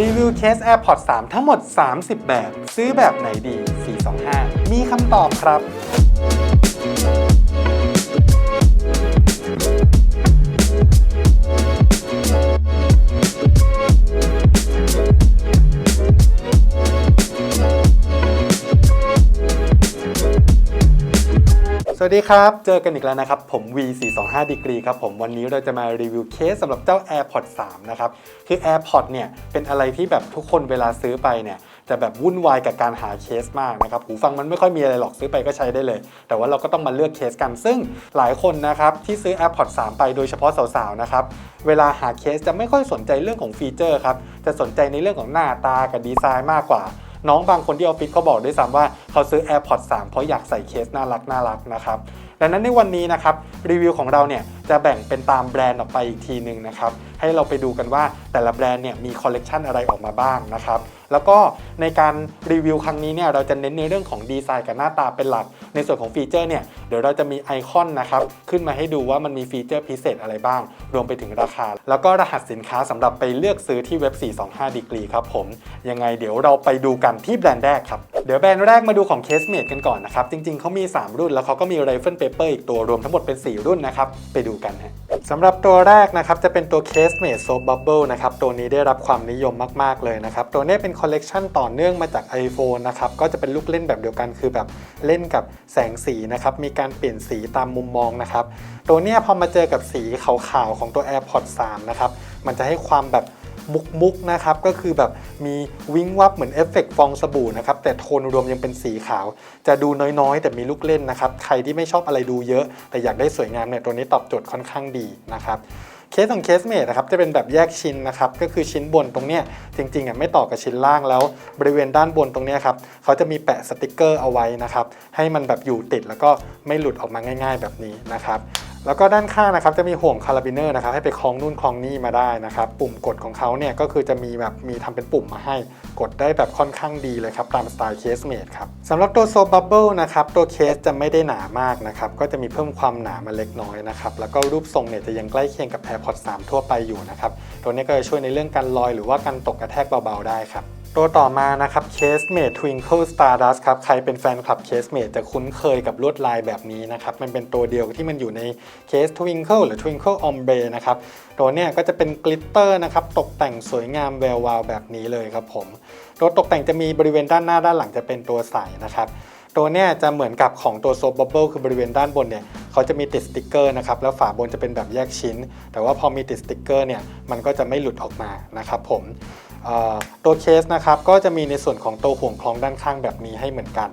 รีวิวเคส AirPods 3 ทั้งหมด 30 แบบ ซื้อแบบไหนดี 425 มีคำตอบครับ วัสดีครับ เจอกันอีกแล้วนะครับ ผม V425 Degree ครับผมวันนี้เราจะมารีวิวเคสสำหรับเจ้า AirPods 3 นะครับ คือ AirPods เนี่ย เป็นอะไรที่แบบทุกคนเวลาซื้อไปเนี่ยจะแบบวุ่นวายกับการหาเคสมากนะครับ หูฟังมันไม่ค่อยมีอะไรหรอกซื้อไปก็ใช้ได้เลย แต่ว่าเราก็ต้องมาเลือกเคสกัน ซึ่งหลายคนนะครับที่ซื้อ AirPods 3 ไปโดยเฉพาะสาวๆนะครับเวลาหาเคสจะไม่ค่อยสนใจเรื่องของฟีเจอร์ครับจะสนใจในเรื่องของหน้าตากับดีไซน์มากกว่า น้องบางคนที่ออฟฟิศเขาบอกด้วยซ้ำว่าเขาซื้อ AirPods 3 เพราะอยากใส่เคสน่ารักน่ารักนะครับดังนั้นในวันนี้นะครับรีวิวของเราเนี่ยจะแบ่งเป็นตามแบรนด์ออกไปอีกทีหนึ่งนะครับให้เราไปดูกันว่าแต่ละแบรนด์เนี่ยมีคอลเลกชันอะไรออกมาบ้างนะครับ แล้วก็ในการรีวิวครั้งนี้เนี่ยเราจะเน้นในเรื่องของดีไซน์กับหน้าตาเป็นหลัก ในส่วนของฟีเจอร์เนี่ยเดี๋ยวเราจะมีไอคอนนะครับขึ้นมาให้ดูว่ามันมีฟีเจอร์พิเศษอะไรบ้าง รวมไปถึงราคา แล้วก็รหัสสินค้าสำหรับไปเลือกซื้อที่เว็บ 425 degree ครับผม ยังไงเดี๋ยวเราไปดูกันที่แบรนด์แรกครับ เดี๋ยวแบรนด์แรกมาดูของ Casemate กันก่อนนะครับ จริงๆเขามี 3 รุ่นแล้วเขาก็มี Rifle Paper อีกตัวรวมทั้งหมดเป็น 4 รุ่นนะครับ ไปดูกันฮะสำหรับตัวแรกนะครับจะเป็นตัว Casemate Soap Bubble นะครับตัวนี้ได้รับความนิยมมากๆเลยนะครับตัวนี้เป็นคอลเลกชันต่อเนื่องมาจาก iPhone นะครับก็จะเป็นลูกเล่นแบบเดียวกันคือแบบเล่นกับแสงสีนะครับมีการเปลี่ยนสีตามมุมมองนะครับตัวเนี้ยพอมาเจอกับสีขาวๆของตัว AirPods 3นะครับมันจะให้ความแบบมุกมุกๆนะครับก็คือแบบมีวิ้งวับเหมือนเอฟเฟกต์ฟองสบู่นะครับแต่โทนรวมยังเป็นสีขาว จะดูน้อยๆ แต่มีลูกเล่นนะครับ ใครที่ไม่ชอบอะไรดูเยอะ แต่อยากได้สวยงามเนี่ยตัวนี้ตอบโจทย์ค่อนข้างดีนะครับ เคสของเคสเมดนะครับจะเป็นแบบแยกชิ้นนะครับก็คือชิ้นบนตรงเนี้ยจริงๆอะไม่ต่อกับชิ้นล่างแล้ว บริเวณด้านบนตรงเนี้ยครับเขาจะมีแปะสติกเกอร์เอาไว้นะครับให้มันแบบอยู่ติดแล้วก็ไม่หลุดออกมาง่าย ๆ แบบนี้นะครับ แล้วก็ด้านข้างนะครับจะมีห่วงคาราบิเนอร์นะครับให้ไปคล้องนู่นคล้องนี่มาได้นะครับ ปุ่มกดของเขาเนี่ยก็คือจะมีแบบมีทำเป็นปุ่มมาให้กดได้แบบค่อนข้างดีเลยครับ ตามสไตล์เคสเมดครับสำหรับตัวโซบับเบิลนะครับตัวเคสจะไม่ได้หนามากนะครับ ก็จะมีเพิ่มความหนามาเล็กน้อยนะครับ แล้วก็รูปทรงเนี่ยจะยังใกล้เคียงกับ AirPods 3 ทั่วไปอยู่นะครับ ตัวนี้ก็จะช่วยในเรื่องการลอยหรือว่าการตกกระแทกเบาๆได้ครับ ตัวต่อมานะครับ Casemate Twinkle Stardust ครับ ใครเป็นแฟนคลับ Casemate จะคุ้นเคยกับลวดลายแบบนี้นะครับ มันเป็นตัวเดียวที่มันอยู่ใน Case Twinkle หรือ Twinkle Ombre นะครับ ตัวเนี้ยก็จะเป็นกลิตเตอร์นะครับ ตกแต่งสวยงามแวววาวแบบนี้เลยครับผม ตัวตกแต่งจะมีบริเวณด้านหน้าด้านหลังจะเป็นตัวใสนะครับ ตัวเนี้ยจะเหมือนกับของตัวโซบับเบิลคือบริเวณด้านบนเนี่ยเขาจะมีติดสติกเกอร์นะครับ แล้วฝาบนจะเป็นแบบแยกชิ้น แต่ว่าพอมีติดสติกเกอร์เนี่ย มันก็จะไม่หลุดออกมานะครับผม ตัวเคสนะครับก็จะมีในส่วนของตัวห่วงคล้องด้านข้างแบบนี้ให้เหมือนกัน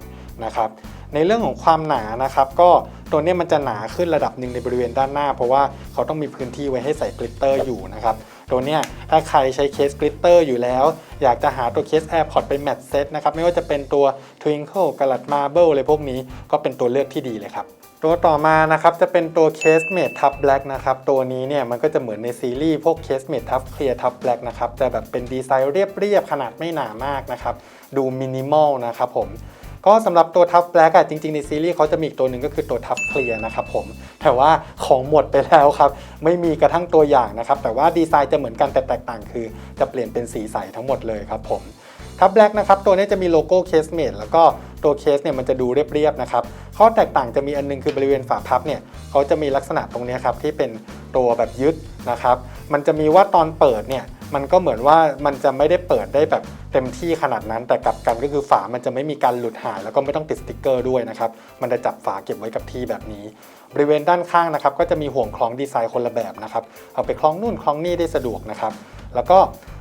นะครับในเรื่องของความหนานะครับ ก็ตัวนี้มันจะหนาขึ้นระดับหนึ่งในบริเวณด้านหน้า เพราะว่าเขาต้องมีพื้นที่ไว้ให้ใส่กลิตเตอร์อยู่นะครับตัวนี้ถ้าใครใช้เคสกลิตเตอร์อยู่แล้ว อยากจะหาตัวเคส AirPods ไปแมทเซตนะครับไม่ว่าจะเป็นตัว Twinkle กลัด Marble อะไรพวกนี้ก็เป็นตัวเลือกที่ดีเลยครับ ตัวต่อมานะครับจะเป็นตัว Casemate Tough Black นะครับตัวนี้เนี่ยมันก็จะเหมือนในซีรีส์พวก Casemate Tough Clear Tough Black นะครับจะแบบเป็นดีไซน์เรียบๆขนาดไม่หนามากนะครับดูมินิมอลนะครับผมก็สำหรับตัว Tough Black อะจริงๆ ในซีรีส์เขาจะมีอีกตัวหนึ่งก็คือตัว Tough Clear นะครับผมแต่ว่าของหมดไปแล้วครับไม่มีกระทั่งตัวอย่างนะครับแต่ว่าดีไซน์จะเหมือนกันแต่แตกต่างคือ จะเปลี่ยนเป็นสีใสทั้งหมดเลยครับผมทับแบล็กนะครับตัวนี้จะมีโลโก้เคสเมดแล้วก็ ตัวเคสเนี่ยมันจะดูเรียบๆนะครับข้อแตกต่างจะมีอันนึงคือบริเวณฝาพับเนี่ยเขาจะมีลักษณะตรงนี้ครับที่เป็นตัวแบบยึดนะครับ มันจะมีว่าตอนเปิดเนี่ยมันก็เหมือนว่ามันจะไม่ได้เปิดได้แบบเต็มที่ขนาดนั้น แต่กลับกันก็คือฝามันจะไม่มีการหลุดหาย แล้วก็ไม่ต้องติดสติกเกอร์ด้วยนะครับ มันจะจับฝาเก็บไว้กับที่แบบนี้ บริเวณด้านข้างนะครับ ก็จะมีห่วงคล้องดีไซน์คนละแบบนะครับ เอาไปคล้องนู่นคล้องนี่ได้สะดวกนะครับ แล้วก็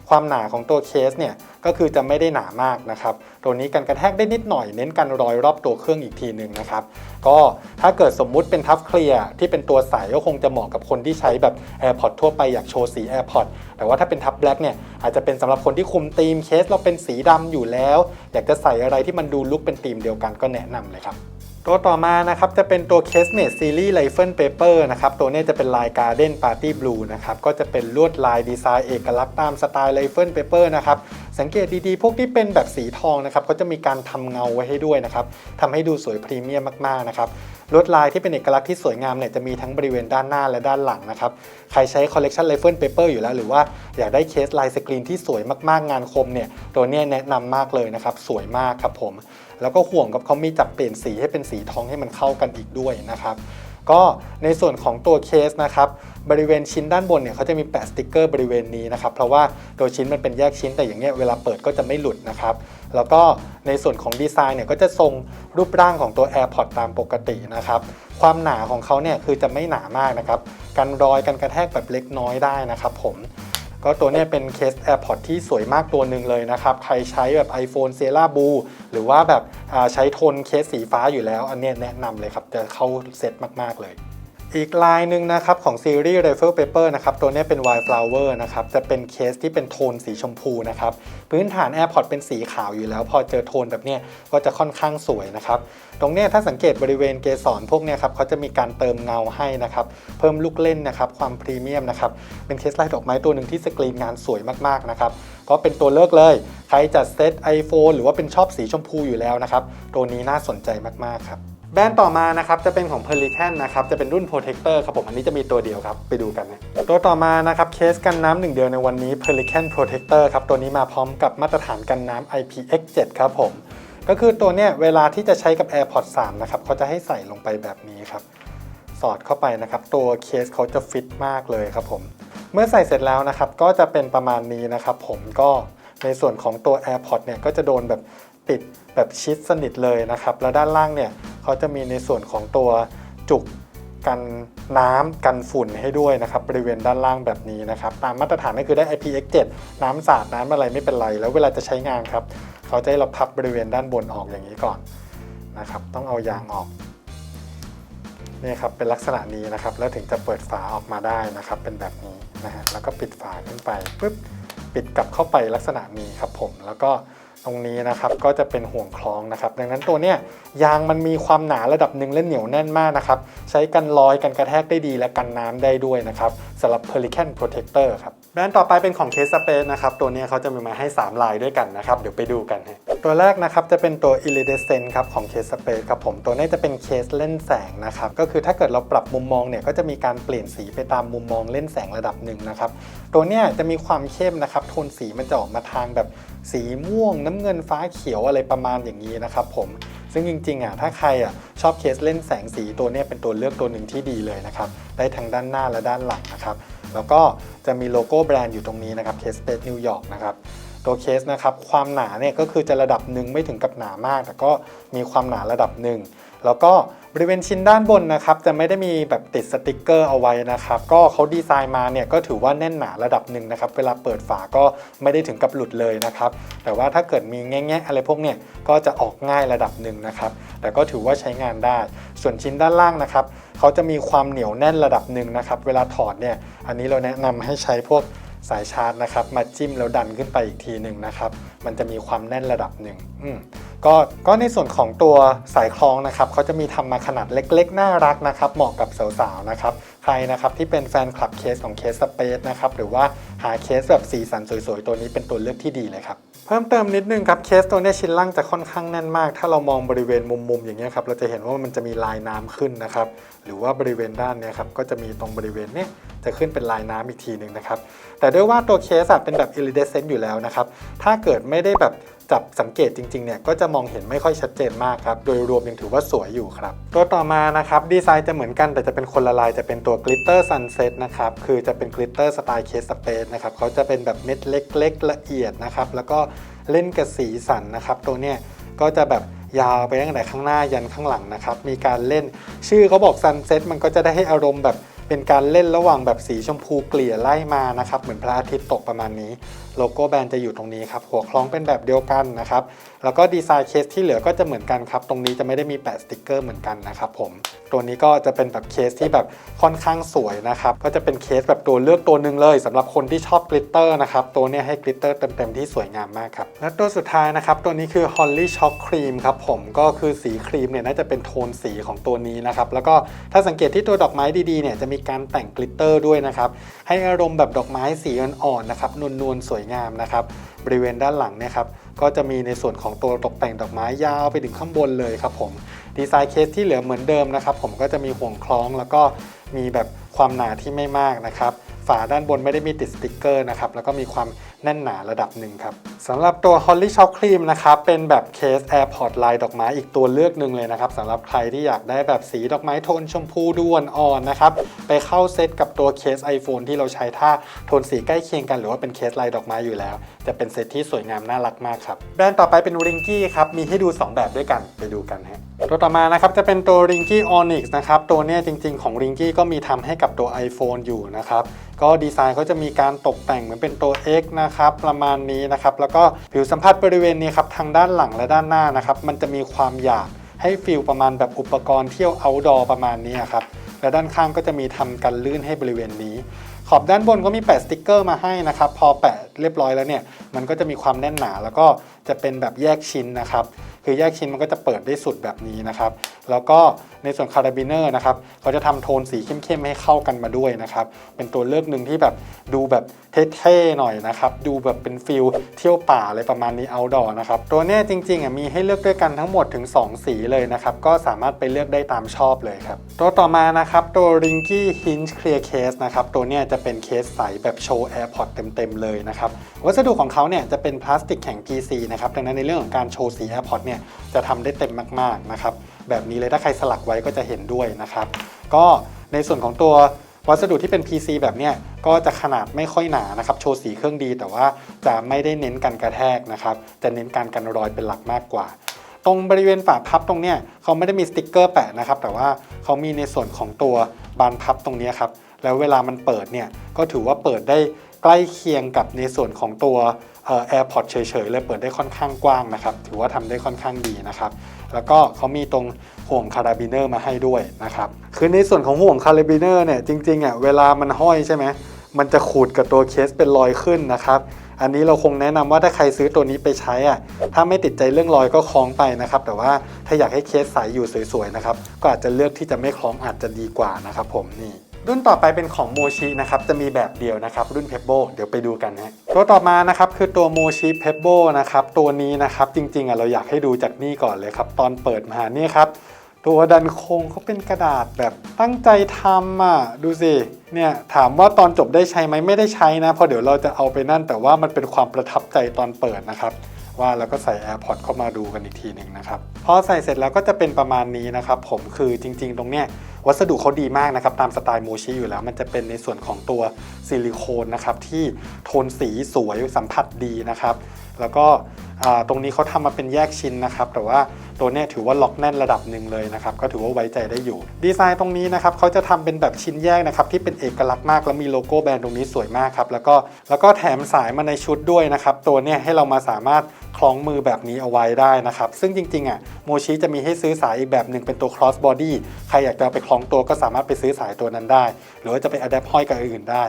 ความหนาของตัวเคสเนี่ย ก็คือจะไม่ได้หนามากนะครับ ตัวนี้กันกระแทกได้นิดหน่อยเน้นกันรอยรอบตัวเครื่องอีกทีหนึ่งนะครับ ก็ถ้าเกิดสมมุติเป็นทัฟเคลียร์ที่เป็นตัวใสก็คงจะเหมาะกับคนที่ใช้แบบ AirPods ทั่วไปอยากโชว์สี AirPods แต่ว่าถ้าเป็นทับแบล็กเนี่ยอาจจะเป็นสำหรับคนที่คุมธีมเคสเราเป็นสีดำอยู่แล้ว อยากจะใส่อะไรที่มันดูลุกเป็นธีมเดียวกันก็แนะนำเลยครับ ตัวต่อมานะครับจะเป็นตัว Casemate Series Rifle Paper นะครับตัวนี้จะเป็นลาย Garden Party Blue นะครับก็จะเป็นลวดลายดีไซน์เอกลักษณ์ตามสไตล์ Rifle Paper นะครับสังเกตดีๆ พวกที่เป็นแบบสีทองนะครับเขาจะมีการทำเงาไว้ให้ด้วยนะครับทำให้ดูสวยพรีเมียมมากๆนะครับลวดลายที่เป็นเอกลักษณ์ที่สวยงามเนี่ยจะมีทั้งบริเวณด้านหน้าและด้านหลังนะครับใครใช้คอลเลกชันไ i เฟิลเปเปอร์อยู่แล้ว หรือว่าอยากได้เคสลายสกรีนที่สวยมากๆงานคมเนี่ยตัวนี้แนะนำมากเลยนะครับสวยมากครับผม แล้วก็ห่วงกับเขามีจับเปลี่ยนสีให้เป็นสีทองให้มันเข้ากันอีกด้วยนะครับก็ในส่วนของตัวเคสนะครับบริเวณชิ้นด้านบนเนี่ยเขาจะมีแปะสติกเกอร์บริเวณนี้นะครับเพราะว่าตัวชิ้นมันเป็นแยกชิ้นแต่อย่างเงี้ยเวลาเปิดก็จะไม่หลุดนะครับแล้วก็ในส่วนของดีไซน์เนี่ยก็จะทรงรูปร่างของตัว AirPods ตามปกตินะครับความหนาของเขาเนี่ยคือจะไม่หนามากนะครับกันรอยกันกระแทกแบบเล็กน้อยได้นะครับผม ก็ตัวนี้เป็นเคส AirPods ที่สวยมากตัวหนึ่งเลยนะครับ ใครใช้แบบ iPhone s i e r a Blue หรือว่าแบบใช้โทนเคสสีฟ้าอยู่แล้ว อันนี้แนะนำเลยครับจะเข้าเซตมาก ๆ เลย อีกลายหนึ่งนะครับของซีรีส์ Rifle Paper นะครับตัวนี้เป็น Wildflower นะครับจะเป็นเคสที่เป็นโทนสีชมพูนะครับพื้นฐาน AirPod เป็นสีขาวอยู่แล้ว พอเจอโทนแบบนี้ก็จะค่อนข้างสวยนะครับตรงนี้ถ้าสังเกตบริเวณเกสรพวกนี้ครับเขาจะมีการเติมเงาให้นะครับเพิ่มลูกเล่นนะครับความพรีเมียมนะครับเป็นเคสลายดอกไม้ตัวหนึ่งที่สกรีนงานสวยมากๆนะครับก็เป็นตัวเลือกเลย ใครจัดเซต iPhone หรือว่าเป็นชอบสีชมพูอยู่แล้วนะครับตัวนี้น่าสนใจมากๆครับ แบรนด์ต่อมานะครับจะเป็นของ Pelican นะครับจะเป็นรุ่น Protector ครับผมอันนี้จะมีตัวเดียวครับไปดูกันนะตัวต่อมานะครับเคสกันน้ำหนึ่งเดียวในวันนี้ Pelican Protector ครับตัวนี้มาพร้อมกับมาตรฐานกันน้ำ IPX7 ครับผมก็คือตัวเนี้ยเวลาที่จะใช้กับ AirPods 3นะครับเขาจะให้ใส่ลงไปแบบนี้ครับสอดเข้าไปนะครับตัวเคสเขาจะฟิตมากเลยครับผมเมื่อใส่เสร็จแล้วนะครับก็จะเป็นประมาณนี้นะครับผมก็ในส่วนของตัว AirPods เนี่ยก็จะโดนแบบ ปิดแบบชิดสนิทเลยนะครับ แล้วด้านล่างเนี่ยเขาจะมีในส่วนของตัวจุกกันน้ำกันฝุ่นให้ด้วยนะครับ บริเวณด้านล่างแบบนี้นะครับ ตามมาตรฐานก็คือได้ IPX7 น้ำสาดน้ำอะไรไม่เป็นไร แล้วเวลาจะใช้งานครับ เขาจะให้เราพับบริเวณด้านบนออกอย่างนี้ก่อนนะครับ ต้องเอายางออกนี่ครับเป็นลักษณะนี้นะครับ แล้วถึงจะเปิดฝาออกมาได้นะครับ เป็นแบบนี้นะฮะแล้วก็ปิดฝาขึ้นไปปุ๊บปิดกลับเข้าไปลักษณะนี้ครับผมแล้วก็ ตรงนี้นะครับก็จะเป็นห่วงคล้องนะครับ ดังนั้นตัวเนี้ยยางมันมีความหนาระดับหนึ่งและเหนียวแน่นมากนะครับ ใช้กันลอยกันกระแทกได้ดีและกันน้ำได้ด้วยนะครับสำหรับ Pelican Protector ครับ แบรนด์ต่อไปเป็นของ Case Space นะครับ ตัวนี้เขาจะมีมาให้ 3 ลายด้วยกันนะครับ เดี๋ยวไปดูกันฮะตัวแรกนะครับจะเป็นตัว Iridescent ครับของ Case Space ครับผม ตัวนี้จะเป็นเคสเล่นแสงนะครับ ก็คือถ้าเกิดเราปรับมุมมองเนี่ยก็จะมีการเปลี่ยนสีไปตามมุมมองเล่นแสงระดับหนึ่งนะครับ ตัวนี้จะมีความเข้มนะครับ โทนสีมันจะออกมาทางแบบสีม่วง น้ำเงินฟ้าเขียวอะไรประมาณอย่างนี้นะครับผมซึ่งจริงๆอะถ้าใครอะชอบเคสเล่นแสงสีตัวนี้เป็นตัวเลือกตัวหนึ่งที่ดีเลยนะครับ ได้ทั้งด้านหน้าและด้านหลังนะครับ แล้วก็จะมีโลโก้แบรนด์อยู่ตรงนี้นะครับเคสเ a นิวยอร์กนะครับตัวเคสนะครับความหนาเนี่ยก็คือจะระดับหนึ่งไม่ถึงกับหนามาก แต่ก็มีความหนาระดับหนึ่งแล้วก็ บริเวณชิ้นด้านบนนะครับจะไม่ได้มีแบบติดสติกเกอร์เอาไว้นะครับ ก็เขาดีไซน์มาเนี่ยก็ถือว่าแน่นหนาระดับหนึ่งนะครับ เวลาเปิดฝาก็ไม่ได้ถึงกับหลุดเลยนะครับ แต่ว่าถ้าเกิดมีแง่ๆอะไรพวกเนี่ยก็จะออกง่ายระดับหนึ่งนะครับ แต่ก็ถือว่าใช้งานได้ ส่วนชิ้นด้านล่างนะครับเขาจะมีความเหนียวแน่นระดับหนึ่งนะครับ เวลาถอดเนี่ยอันนี้เราแนะนำให้ใช้พวก สายชาร์จนะครับ มาจิ้มแล้วดันขึ้นไปอีกทีหนึ่งนะครับ มันจะมีความแน่นระดับหนึ่งก็ก็ในส่วนของตัวสายคล้องนะครับเขาจะมีทำมาขนาดเล็กๆ น่ารักนะครับ เหมาะกับสาวๆนะครับ ใครนะครับที่เป็นแฟนคลับเคสของเคสสเปซนะครับหรือว่าหาเคสแบบสีสันสวยๆ ตัวนี้เป็นตัวเลือกที่ดีเลยครับ เพิ่มเติมนิดนึงครับเคสตัวนี้ชิ้นล่างจะค่อนข้างแน่นมาก ถ้าเรามองบริเวณมุมๆอย่างเงี้ยครับเราจะเห็นว่ามันจะมีลายน้ำขึ้นนะครับหรือว่าบริเวณด้านเนี้ยครับก็จะมีตรงบริเวณเนี้ยจะขึ้นเป็นลายน้ำอีกทีหนึ่งนะครับแต่ด้วยว่าตัวเคสอะเป็นแบบ iridescent อยู่แล้วนะครับถ้าเกิดไม่ได้แบบ จับสังเกตจริงๆเนี่ยก็จะมองเห็นไม่ค่อยชัดเจนมากครับ โดยรวมยังถือว่าสวยอยู่ครับ ตัวต่อมานะครับดีไซน์จะเหมือนกันแต่จะเป็นคนละลายจะเป็นตัว glitter sunset นะครับคือจะเป็น glitter สไตล์เคสสเปซนะครับเขาจะเป็นแบบเม็ดเล็ก ๆ ละเอียดนะครับแล้วก็เล่นกับสีสันนะครับ ตัวเนี้ยก็จะแบบยาวไปตั้งแต่ข้างหน้ายันข้างหลังนะครับ มีการเล่นชื่อเขาบอก sunset มันก็จะได้ให้อารมณ์แบบเป็นการเล่นระหว่างแบบสีชมพูเกลี่ยไล่มานะครับ เหมือนพระอาทิตย์ตกประมาณนี้ โลโก้แบรนด์จะอยู่ตรงนี้ครับ หัวคล้องเป็นแบบเดียวกันนะครับ แล้วก็ดีไซน์เคสที่เหลือก็จะเหมือนกันครับ ตรงนี้จะไม่ได้มีแปะสติกเกอร์เหมือนกันนะครับผม ตัวนี้ก็จะเป็นแบบเคสที่แบบค่อนข้างสวยนะครับ ก็จะเป็นเคสแบบตัวเลือกตัวหนึ่งเลยสำหรับคนที่ชอบกลิตเตอร์นะครับ ตัวนี้ให้กลิตเตอร์เต็มๆที่สวยงามมากครับ และตัวสุดท้ายนะครับ ตัวนี้คือ Holly Shock Cream ครับผม ก็คือสีครีมเนี่ยน่าจะเป็นโทนสีของตัวนี้นะครับ แล้วก็ถ้าสังเกตที่ตัวดอกไม้ดีๆเนี่ยจะมีการแต่งกลิตเตอร์ด้วยนะครับ ให้อารมณ์แบบดอกไม้สีอ่อนๆนะครับนวลๆสวยงามนะครับบริเวณด้านหลังเนี่ยครับก็จะมีในส่วนของตัวตกแต่งดอกไม้ยาวไปถึงข้างบนเลยครับผมดีไซน์เคสที่เหลือเหมือนเดิมนะครับผมก็จะมีห่วงคล้องแล้วก็มีแบบความหนาที่ไม่มากนะครับ ฝาด้านบนไม่ได้มีติดสติกเกอร์นะครับ แล้วก็มีความแน่นหนาระดับหนึ่งครับสำหรับตัว Holly Shock Cream นะครับ เป็นแบบเคส AirPod ลายดอกไม้อีกตัวเลือกหนึ่งเลยนะครับสำหรับใครที่อยากได้แบบสีดอกไม้โทนชมพูดูอ่อนนะครับ ไปเข้าเซตกับตัวเคส iPhone ที่เราใช้ถ้าโทนสีใกล้เคียงกันหรือว่าเป็นเคสลายดอกไม้อยู่แล้ว จะเป็นเซตที่สวยงามน่ารักมากครับ แบรนด์ต่อไปเป็น r i n g y ครับ มีให้ดู 2 แบบด้วยกันไปดูกันฮะตัวต่อมานะครับจะเป็นตัว r i n g y Onyx นะครับตัวเนี้ยจริง ๆของ r i n g y ก็มีทำให้กับตัว iPhone อยู่นะครับก็ดีไซน์เขาจะมีการตกแต่งเหมือนเป็นตัว X นะครับประมาณนี้นะครับแล้วก็ผิวสัมผัสบริเวณนี้ครับทางด้านหลังและด้านหน้านะครับมันจะมีความหยาบให้ฟีลประมาณแบบอุปกรณ์เที่ยว outdoor ประมาณนี้ครับและด้านข้างก็จะมีทำกันลื่นให้บริเวณนี้ ขอบด้านบนก็มีแปะสติกเกอร์มาให้นะครับพอแปะเรียบร้อยแล้วเนี่ยมันก็จะมีความแน่นหนาแล้วก็จะเป็นแบบแยกชิ้นนะครับคือแยกชิ้นมันก็จะเปิดได้สุดแบบนี้นะครับ แล้วก็ในส่วนคาราบิเนอร์นะครับเขาจะทำโทนสีเข้มๆให้เข้ากันมาด้วยนะครับ เป็นตัวเลือกหนึ่งที่แบบดูแบบเท่ๆหน่อยนะครับ ดูแบบเป็นฟิลเที่ยวป่าอะไรประมาณนี้ outdoor นะครับ ตัวเนี้ยจริงๆอะมีให้เลือกด้วยกันทั้งหมดถึง 2 สีเลยนะครับ ก็สามารถไปเลือกได้ตามชอบเลยครับ ตัวต่อมานะครับตัว Rinky Hinge Clear Case นะครับ ตัวเนี้ยจะเป็นเคสใสแบบโชว์ AirPod เต็มๆเลยนะครับ วัสดุของเขาเนี่ยจะเป็นพลาสติกแข็ง PC นะครับ ดังนั้นในเรื่องของการโชว์สี AirPod เนี่ยจะทำได้เต็มมากๆนะครับ แบบนี้เลยถ้าใครสลักไว้ก็จะเห็นด้วยนะครับ ก็ในส่วนของตัววัสดุที่เป็น PC แบบเนี้ยก็จะขนาดไม่ค่อยหนานะครับ โชว์สีเครื่องดีแต่ว่าจะไม่ได้เน้นการกระแทกนะครับ จะเน้นการกันรอยเป็นหลักมากกว่า ตรงบริเวณฝาพับตรงเนี้ยเขาไม่ได้มีสติกเกอร์แปะนะครับ แต่ว่าเขามีในส่วนของตัวบานพับตรงนี้ครับ แล้วเวลามันเปิดเนี่ยก็ถือว่าเปิดได้ใกล้เคียงกับในส่วนของตัวเอ่อ AirPod เฉยๆเลยเปิดได้ค่อนข้างกว้างนะครับ ถือว่าทำได้ค่อนข้างดีนะครับ แล้วก็เขามีตรงห่วงคาราบิเนอร์มาให้ด้วยนะครับคือในส่วนของห่วงคาราบิเนอร์เนี่ยจริงๆอะเวลามันห้อยใช่ไหมมันจะขูดกับตัวเคสเป็นรอยขึ้นนะครับอันนี้เราคงแนะนำว่าถ้าใครซื้อตัวนี้ไปใช้อะถ้าไม่ติดใจเรื่องรอยก็คล้องไปนะครับ แต่ว่าถ้าอยากให้เคสใสอยู่สวยๆนะครับก็อาจจะเลือกที่จะไม่คล้องอาจจะดีกว่านะครับผมนี่ รุ่นต่อไปเป็นของโมชินะครับจะมีแบบเดียวนะครับรุ่นเพ b โบเดี๋ยวไปดูกันนะตัวต่อมานะครับคือตัวโมชิเพ b โบนะครับตัวนี้นะครับจริงๆอะเราอยากให้ดูจากนี่ก่อนเลยครับตอนเปิดมาเนี่ยครับตัวดันโคงเขาเป็นกระดาษแบบตั้งใจทำอะดูสิเนี่ยถามว่าตอนจบได้ใช้ไหมไม่ได้ใช้นะเพราะเดี๋ยวเราจะเอาไปนั่น แต่ว่ามันเป็นความประทับใจตอนเปิดนะครับว่าแล้วก็ใส่ AirPods เข้ามาดูกันอีกทีหนึ่งนะครับพอใส่เสร็จแล้วก็จะเป็นประมาณนี้นะครับผมคือจริง ๆ ตรงเนี้ยวัสดุเขาดีมากนะครับตามสไตล์โมชิอยู่แล้ว มันจะเป็นในส่วนของตัวซิลิโคนนะครับที่โทนสีสวยสัมผัสดีนะครับ แล้วก็ตรงนี้เขาทำมาเป็นแยกชิ้นนะครับ แต่ว่าตัวเนี้ยถือว่าล็อกแน่นระดับหนึ่งเลยนะครับ ก็ถือว่าไว้ใจได้อยู่ ดีไซน์ตรงนี้นะครับเขาจะทำเป็นแบบชิ้นแยกนะครับ ที่เป็นเอกลักษณ์มาก แล้วมีโลโก้แบรนด์ตรงนี้สวยมากครับ แล้วก็แล้วก็แถมสายมาในชุดด้วยนะครับ ตัวเนี้ยให้เรามาสามารถคล้องมือแบบนี้เอาไว้ได้นะครับ ซึ่งจริงๆอะโมชิจะมีให้ซื้อสายอีกแบบหนึ่งเป็นตัว cross body ใครอยากจะเอาไปคล้องตัวก็สามารถไปซื้อสายตัวนั้นได้ หรือว่าจะไปอัดแอปห้อยกับอื่นได้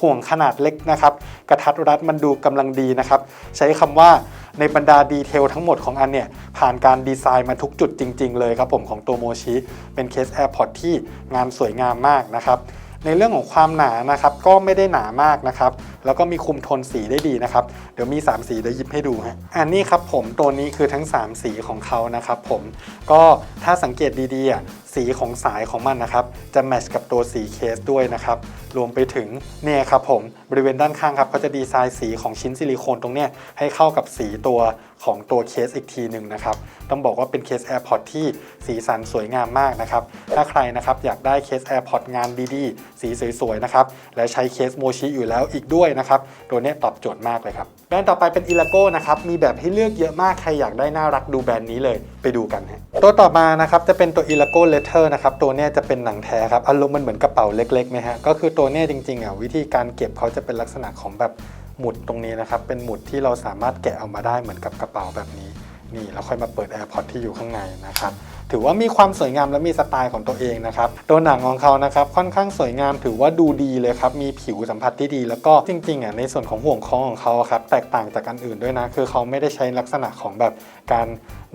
ห่วงขนาดเล็กนะครับ กระทัดรัดมันดูกำลังดีนะครับ ใช้คำว่าในบรรดาดีเทลทั้งหมดของอันเนี่ย ผ่านการดีไซน์มาทุกจุดจริง ๆ เลยครับผมของตัวโมชิเป็นเคส AirPod ที่งานสวยงามมากนะครับในเรื่องของความหนานะครับก็ไม่ได้หนามากนะครับ แล้วก็มีคุมโทนสีได้ดีนะครับ เดี๋ยวมี 3 สีเดี๋ยวหยิบให้ดูฮะอันนี้ครับผมตัวนี้คือทั้ง 3 สีของเขานะครับผมก็ถ้าสังเกตดีๆอะสีของสายของมันนะครับ จะแมทช์กับตัวสีเคสด้วยนะครับ รวมไปถึงเนี่ยครับผมบริเวณด้านข้างครับเขาจะดีไซน์สีของชิ้นซิลิโคนตรงเนี้ยให้เข้ากับสีตัวของตัวเคสอีกทีหนึ่งนะครับ ต้องบอกว่าเป็นเคส AirPod ที่สีสันสวยงามมากนะครับ ถ้าใครนะครับอยากได้เคส AirPod งานดีๆ สีสวยๆนะครับและใช้เคสโมชิอยู่แล้วอีกด้วยนะครับ ตัวนี้ตอบโจทย์มากเลยครับ แบรนด์ต่อไปเป็นอีลาโก้นะครับ มีแบบให้เลือกเยอะมาก ใครอยากได้น่ารักดูแบรนด์นี้เลย ไปดูกันฮะ ตัวต่อมานะครับจะเป็นตัวอีลาโก้เลเทอร์นะครับ ตัวนี้จะเป็นหนังแท้ครับ อารมณ์มันเหมือนกระเป๋าเล็กๆไหมฮะ ก็คือตัวนี้จริงๆอะวิธีการเก็บเขาจะเป็นลักษณะของแบบหมุดตรงนี้นะครับ เป็นหมุดที่เราสามารถแกะออกมาได้เหมือนกับกระเป๋าแบบนี้ นี่แล้วค่อยมาเปิด AirPod ที่อยู่ข้างในนะครับ ถือว่ามีความสวยงามและมีสไตล์ของตัวเองนะครับตัวหนังของเขานะครับค่อนข้างสวยงามถือว่าดูดีเลยครับมีผิวสัมผัสที่ดี แล้วก็จริงๆอะในส่วนของห่วงคล้องของเขาครับแตกต่างจากอันอื่นด้วยนะคือเขาไม่ได้ใช้ลักษณะของแบบการ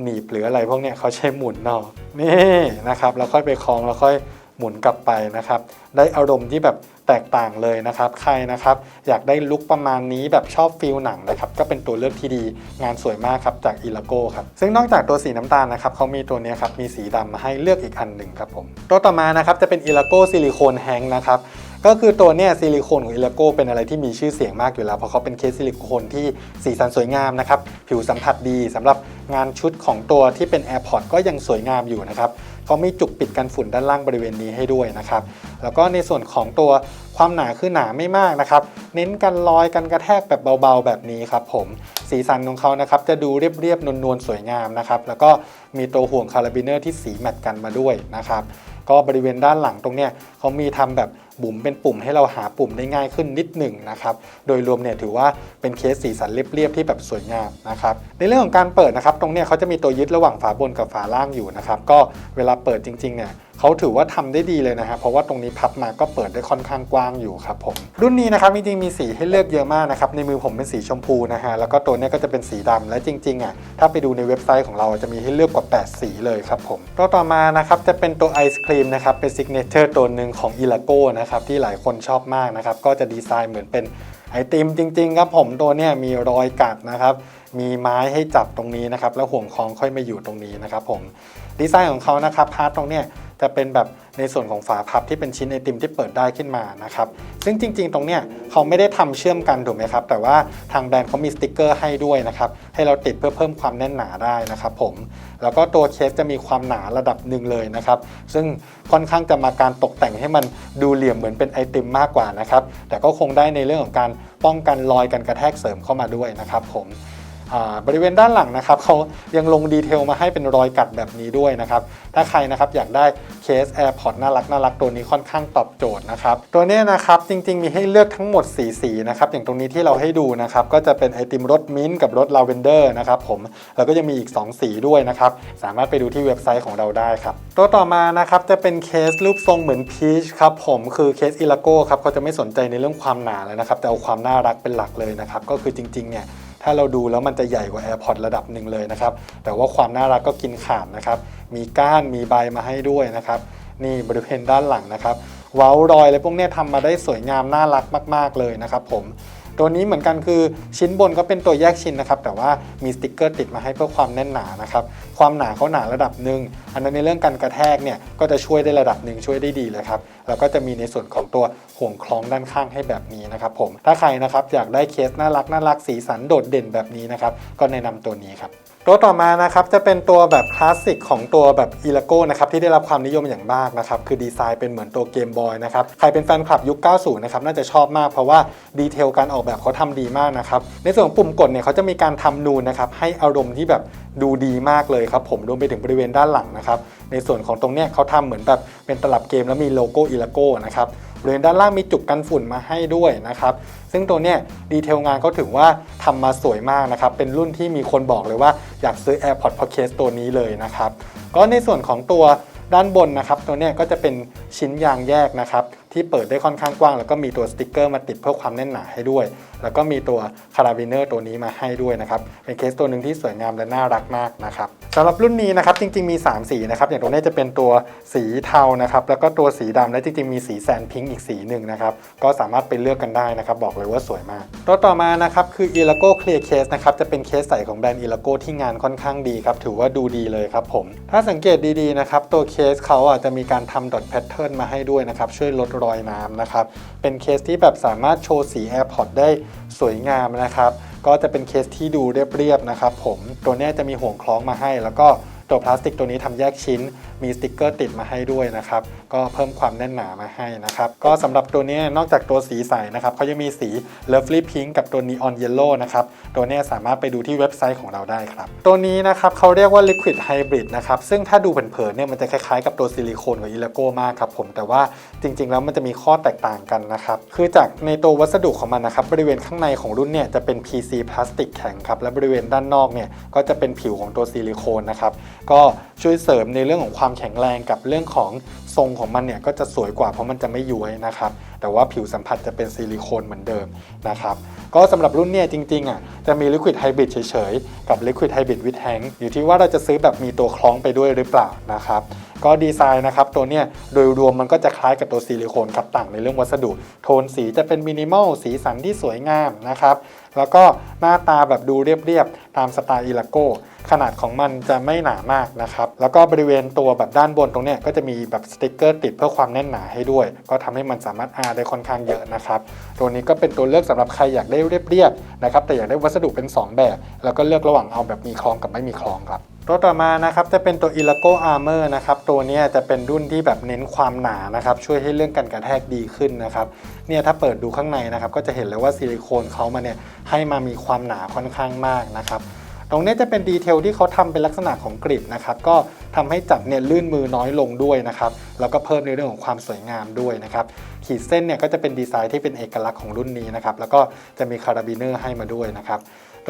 หนีบหรืออะไรพวกเนี้ยเขาใช้หมุนเนาะนี่นะครับแล้วค่อยไปคล้องแล้วค่อย หมุนกลับไปนะครับ ได้อารมณ์ที่แบบแตกต่างเลยนะครับ ใครนะครับ อยากได้ลุคประมาณนี้แบบชอบฟิลหนังนะครับ ก็เป็นตัวเลือกที่ดีงานสวยมากครับจากอีลาโก้ครับ ซึ่งนอกจากตัวสีน้ำตาลนะครับเขามีตัวนี้ครับมีสีดำมาให้เลือกอีกอันหนึ่งครับผมตัวต่อมานะครับจะเป็นอีลาโก้ซิลิโคนแฮงนะครับก็คือตัวเนี้ยซิลิโคนของอีลาโก้เป็นอะไรที่มีชื่อเสียงมากอยู่แล้ว เพราะเขาเป็นเคสซิลิโคนที่สีสันสวยงามนะครับ ผิวสัมผัสดีสำหรับงานชุดของตัวที่เป็น AirPods ก็ยังสวยงามอยู่นะครับ เขามีจุกปิดกันฝุ่นด้านล่างบริเวณนี้ให้ด้วยนะครับ แล้วก็ในส่วนของตัวความหนาคือหนาไม่มากนะครับ เน้นกันลอยกันกระแทกแบบเบาๆ แบบนี้ครับผมสีสันของเขานะครับจะดูเรียบๆนวลๆสวยงามนะครับแล้วก็มีตัวห่วงคาราบิเนอร์ที่สีแมทกันมาด้วยนะครับก็บริเวณด้านหลังตรงเนี้ยเขามีทำแบบ บุ๋มเป็นปุ่มให้เราหาปุ่มได้ง่ายขึ้นนิดหนึ่งนะครับ โดยรวมเนี่ยถือว่าเป็นเคสสีสันเรียบๆที่แบบสวยงามนะครับ ในเรื่องของการเปิดนะครับ ตรงเนี้ยเขาจะมีตัวยึดระหว่างฝาบนกับฝาล่างอยู่นะครับ ก็เวลาเปิดจริงๆเนี่ย เขาถือว่าทำได้ดีเลยนะฮะเพราะว่าตรงนี้พับมาก็เปิดได้ค่อนข้างกว้างอยู่ครับผมรุ่นนี้นะครับจริงๆมีสีให้เลือกเยอะมากนะครับในมือผมเป็นสีชมพูนะฮะแล้วก็ตัวนี้ก็จะเป็นสีดำและจริงๆอะถ้าไปดูในเว็บไซต์ของเราจะมีให้เลือกกว่า 8 สีเลยครับผมตัวต่อมานะครับจะเป็นตัวไอศครีมนะครับเป็นซิกเนเจอร์ตัวหนึ่งของอีลาโก้นะครับที่หลายคนชอบมากนะครับก็จะดีไซน์เหมือนเป็นไอติมจริงๆครับผมตัวเนี้ยมีรอยกัดนะครับมีไม้ให้จับตรงนี้นะครับแล้วห่วงคล้องค่อยมาอยู่ตรงนี้นะครับผมดีไซน์ของเขานะครับพาร์ทตรงเนี้ย จะเป็นแบบในส่วนของฝาพับที่เป็นชิ้นไอติมที่เปิดได้ขึ้นมานะครับ ซึ่งจริง ๆ ตรงเนี้ยเขาไม่ได้ทำเชื่อมกันถูกไหมครับ แต่ว่าทางแบรนด์เขามีสติกเกอร์ให้ด้วยนะครับ ให้เราติดเพื่อเพิ่มความแน่นหนาได้นะครับผม แล้วก็ตัวเคสจะมีความหนาระดับหนึ่งเลยนะครับ ซึ่งค่อนข้างจะมาการตกแต่งให้มันดูเหลี่ยมเหมือนเป็นไอติมมากกว่านะครับ แต่ก็คงได้ในเรื่องของการป้องกันรอยกันกระแทกเสริมเข้ามาด้วยนะครับผม บริเวณด้านหลังนะครับเขายังลงดีเทลมาให้เป็นรอยกัดแบบนี้ด้วยนะครับ ถ้าใครนะครับอยากได้เคส AirPods น่ารักน่ารักตัวนี้ค่อนข้างตอบโจทย์นะครับ ตัวนี้นะครับจริงๆ มีให้เลือกทั้งหมด 4 สีนะครับ อย่างตรงนี้ที่เราให้ดูนะครับ ก็จะเป็นไอติมรสมิ้นท์กับรสลาเวนเดอร์นะครับผม แล้วก็ยังมีอีก 2 สีด้วยนะครับ สามารถไปดูที่เว็บไซต์ของเราได้ครับ ตัวต่อมานะครับจะเป็นเคสรูปทรงเหมือนพีชครับผมคือเคสอิลาโก้ครับเขาจะไม่สนใจในเรื่องความหนาแล้วนะครับแต่เอาความน่ารักเป็นหลักเลยนะครับก็คือจริงๆเนี่ย ถ้าเราดูแล้วมันจะใหญ่กว่า AirPods ระดับหนึ่งเลยนะครับ แต่ว่าความน่ารักก็กินขาดนะครับ มีก้านมีใบมาให้ด้วยนะครับ นี่บริเวณด้านหลังนะครับ เว้ารอยอะไรพวกนี้ทำมาได้สวยงามน่ารักมาก ๆเลยนะครับผม ตัวนี้เหมือนกันคือชิ้นบนก็เป็นตัวแยกชิ้นนะครับ แต่ว่ามีสติกเกอร์ติดมาให้เพื่อความแน่นหนานะครับ ความหนาเขาหนาระดับหนึ่ง อันนั้นในเรื่องการกระแทกเนี่ยก็จะช่วยได้ระดับหนึ่งช่วยได้ดีเลยครับ แล้วก็จะมีในส่วนของตัวห่วงคล้องด้านข้างให้แบบนี้นะครับผม ถ้าใครนะครับอยากได้เคสน่ารักน่ารักสีสันโดดเด่นแบบนี้นะครับ ก็แนะนำตัวนี้ครับ ตัวต่อมานะครับจะเป็นตัวแบบคลาสสิกของตัวแบบอีลาโก้นะครับที่ได้รับความนิยมอย่างมากนะครับคือดีไซน์เป็นเหมือนตัวเกมบอยนะครับใครเป็นแฟนคลับยุค 90 นะครับน่าจะชอบมากเพราะว่าดีเทลการออกแบบเขาทำดีมากนะครับในส่วนของปุ่มกดเนี่ยเขาจะมีการทำนูนนะครับให้อารมณ์ที่แบบดูดีมากเลยครับผมรวมไปถึงบริเวณด้านหลังนะครับในส่วนของตรงเนี้ยเขาทำเหมือนแบบเป็นตลับเกมแล้วมีโลโก้อีลาโก้นะครับ บริเวณด้านล่างมีจุกกันฝุ่นมาให้ด้วยนะครับ ซึ่งตัวเนี้ยดีเทลงานเขาถือว่าทำมาสวยมากนะครับ เป็นรุ่นที่มีคนบอกเลยว่าอยากซื้อ AirPods Pro Case ตัวนี้เลยนะครับ ก็ในส่วนของตัวด้านบนนะครับ ตัวเนี้ยก็จะเป็นชิ้นยางแยกนะครับที่เปิดได้ค่อนข้างกว้าง แล้วก็มีตัวสติกเกอร์มาติดเพื่อความแน่นหนาให้ด้วย แล้วก็มีตัวคาราบิเนอร์ตัวนี้มาให้ด้วยนะครับเป็นเคสตัวหนึ่งที่สวยงามและน่ารักมากนะครับสำหรับรุ่นนี้นะครับจริงๆมี 3 สีนะครับอย่างตัวนี้จะเป็นตัวสีเทานะครับแล้วก็ตัวสีดำและจริงๆมีสีแซนพิงค์อีกสีหนึ่งนะครับก็สามารถไปเลือกกันได้นะครับบอกเลยว่าสวยมากตัวต่อมานะครับคือ e l a g o Clear Case นะครับจะเป็นเคสใสของแบรนด์ e l a g o ที่งานค่อนข้างดีครับถือว่าดูดีเลยครับผมถ้าสังเกตดีๆนะครับตัวเคสเขาอะจะมีการทำดอทแพทเทิร์นมาให้ด้วยนะครับช่วยลดรอยน้ำนะครับ เป็นเคสที่แบบสามารถโชว์สี AirPods ได้สวยงามนะครับ ก็จะเป็นเคสที่ดูเรียบๆนะครับผมตัวนี้จะมีห่วงคล้องมาให้ แล้วก็ตัวพลาสติกตัวนี้ทำแยกชิ้น มีสติกเกอร์ติดมาให้ด้วยนะครับก็เพิ่มความแน่นหนามาให้นะครับ ก็สำหรับตัวนี้นอกจากตัวสีใสนะครับเขายังมีสี Lovely Pink กับตัว Neon Yellow นะครับ ตัวนี้สามารถไปดูที่เว็บไซต์ของเราได้ครับ ตัวนี้นะครับเขาเรียกว่า Liquid Hybrid นะครับ ซึ่งถ้าดูเผินๆเนี่ยมันจะคล้ายๆกับตัวซิลิโคนของอีลาโก้มากครับผมแต่ว่าจริง ๆ แล้วมันจะมีข้อแตกต่างกันนะครับคือจากในตัววัสดุของมันนะครับบริเวณข้างในของรุ่นเนี่ยจะเป็น PC พลาสติกแข็งครับและบริเวณด้านนอกเนี่ยก็จะเป็นผิวของตัวซิลิโคนนะครับก็ช่วยเสริมในเรื่องของความแข็งแรงกับเรื่องของ ทรงของมันเนี่ยก็จะสวยกว่าเพราะมันจะไม่ย้วยนะครับ แต่ว่าผิวสัมผัสจะเป็นซิลิโคนเหมือนเดิมนะครับ ก็สำหรับรุ่นเนี่ยจริงๆอะจะมี Liquid Hybrid เฉยๆ กับ Liquid Hybrid with Tank อยู่ที่ว่าเราจะซื้อแบบมีตัวคล้องไปด้วยหรือเปล่านะครับก็ดีไซน์นะครับตัวเนี้ยโดยรวมมันก็จะคล้ายกับตัวซิลิโคนครับต่างในเรื่องวัสดุ โทนสีจะเป็นมินิมอลสีสันที่สวยงามนะครับ แล้วก็หน้าตาแบบดูเรียบๆ ตามสไตล์อิลาโก ขนาดของมันจะไม่หนามากนะครับ แล้วก็บริเวณตัวแบบด้านบนตรงเนี้ยก็จะมีแบบสติกเกอร์ติดเพื่อความแน่นหนาให้ด้วย ก็ทำให้มันสามารถอาได้ค่อนข้างเยอะนะครับตัวนี้ก็เป็นตัวเลือกสำหรับใครอยากได้เรียบๆนะครับแต่อยากได้วัสดุเป็น 2 แบบ แล้วก็เลือกระหว่างเอาแบบมีคลองกับไม่มีคลองครับตัวต่อมานะครับจะเป็นตัว e l a g o Armor นะครับตัวนี้จะเป็นรุ่นที่แบบเน้นความหนานะครับช่วยให้เรื่องการกระแทกดีขึ้นนะครับเนี่ยถ้าเปิดดูข้างในนะครับก็จะเห็นเลยว่าซิลิโคนเขามาเนี่ยให้มามีความหนาค่อนข้างมากนะครับ ตรงนี้จะเป็นดีเทลที่เขาทำเป็นลักษณะของกริบนะครับ ก็ทำให้จับเนี่ยลื่นมือน้อยลงด้วยนะครับ แล้วก็เพิ่มในเรื่องของความสวยงามด้วยนะครับ ขีดเส้นเนี่ยก็จะเป็นดีไซน์ที่เป็นเอกลักษณ์ของรุ่นนี้นะครับ แล้วก็จะมีคาราบิเนอร์ให้มาด้วยนะครับ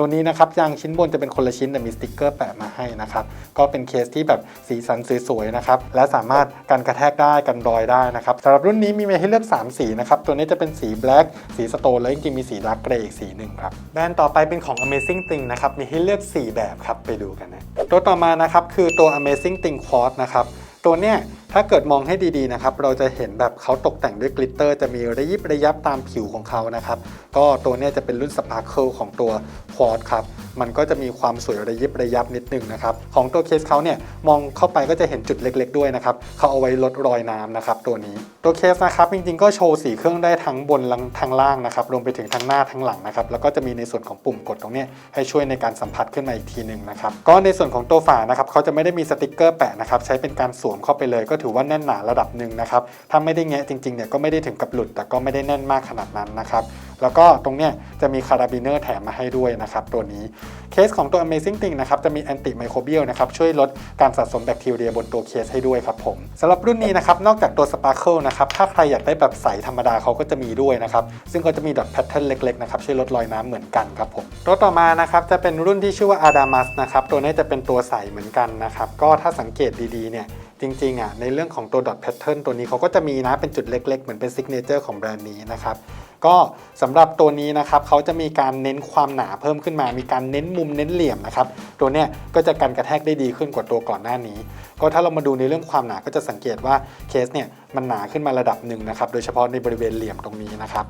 ตัวนี้นะครับยางชิ้นบนจะเป็นคนละชิ้นแต่มีสติกเกอร์แปะมาให้นะครับ ก็เป็นเคสที่แบบสีสันสวยๆนะครับ และสามารถกันกระแทกได้กันรอยได้นะครับสำหรับรุ่นนี้มีมาให้เลือก 3 สีนะครับ ตัวนี้จะเป็นสีแบล็กสีสโตนและจริงๆมีสีดาร์กเกรย์อีกสีหนึ่งครับแบรนด์ต่อไปเป็นของ Amazing Thing นะครับ มีให้เลือก 4 แบบครับ ไปดูกันนะ ตัวต่อมานะครับคือตัว Amazing Thing Quartz นะครับ ตัวเนี้ย ถ้าเกิดมองให้ดีๆนะครับ เราจะเห็นแบบเขาตกแต่งด้วยกลิตเตอร์จะมีระยิบระยับตามผิวของเขานะครับ ก็ตัวนี้จะเป็นรุ่นสปาร์เคิลของตัวควอ r ครับ มันก็จะมีความสวยระยิบระยับนิดนึงนะครับ ของตัวเคสเขาเนี่ยมองเข้าไปก็จะเห็นจุดเล็ก ๆ ด้วยนะครับ เขาเอาไว้ลดรอยน้ำนะครับตัวนี้ ตัวเคสนะครับจริงๆก็โชว์สีเครื่องได้ทั้งบนทั้งล่างนะครับ รวมไปถึงทั้งหน้าทั้งหลังนะครับ แล้วก็จะมีในส่วนของปุ่มกดตรงนี้ให้ช่วยในการสัมผัสขึ้นมาอีกทีหนึ่งนะครับ ก็ในส่วนของตัวฝานะครับเขาจะไม่ได้มีสติกเกอร์แปะนะครับ ใช้เป็นการสวมเข้าไปเลยก็ถือว่าแน่นหนาระดับหนึ่งนะครับ ถ้าไม่ได้แงะจริงๆเนี่ยก็ไม่ได้ถึงกับหลุด แต่ก็ไม่ได้แน่นมากขนาดนั้นนะครับ แล้วก็ตรงเนี้ยจะมีคาราบิเนอร์แถมมาให้ด้วยนะครับตัวนี้ เคสของตัว Amazing Thing นะครับจะมีแอนติไมโครเบียลนะครับช่วยลดการสะสมแบคทีเรียบนตัวเคสให้ด้วยครับผมสำหรับรุ่นนี้นะครับนอกจากตัว Sparkle นะครับถ้าใครอยากได้แบบใสธรรมดาเขาก็จะมีด้วยนะครับซึ่งก็จะมีดอทแพทเทิร์นเล็กๆนะครับช่วยลดรอยน้ำเหมือนกันครับผมตัวต่อมานะครับจะเป็นรุ่นที่ชื่อว่า Adamas นะครับตัวนี้จะเป็นตัวใสเหมือนกันนะครับก็ถ้าสังเกตดีๆเนี่ย จริงๆอะในเรื่องของตัว dot pattern ตัวนี้เขาก็จะมีนะเป็นจุดเล็ก ๆ เหมือนเป็น signature ของแบรนด์นี้นะครับก็สำหรับตัวนี้นะครับเขาจะมีการเน้นความหนาเพิ่มขึ้นมา มีการเน้นมุมเน้นเหลี่ยมนะครับตัวเนี้ยก็จะกันกระแทกได้ดีขึ้นกว่าตัวก่อนหน้านี้ ก็ถ้าเรามาดูในเรื่องความหนาก็จะสังเกตว่าเคสเนี่ยมันหนาขึ้นมาระดับหนึ่งนะครับ โดยเฉพาะในบริเวณเหลี่ยมตรงนี้นะครับ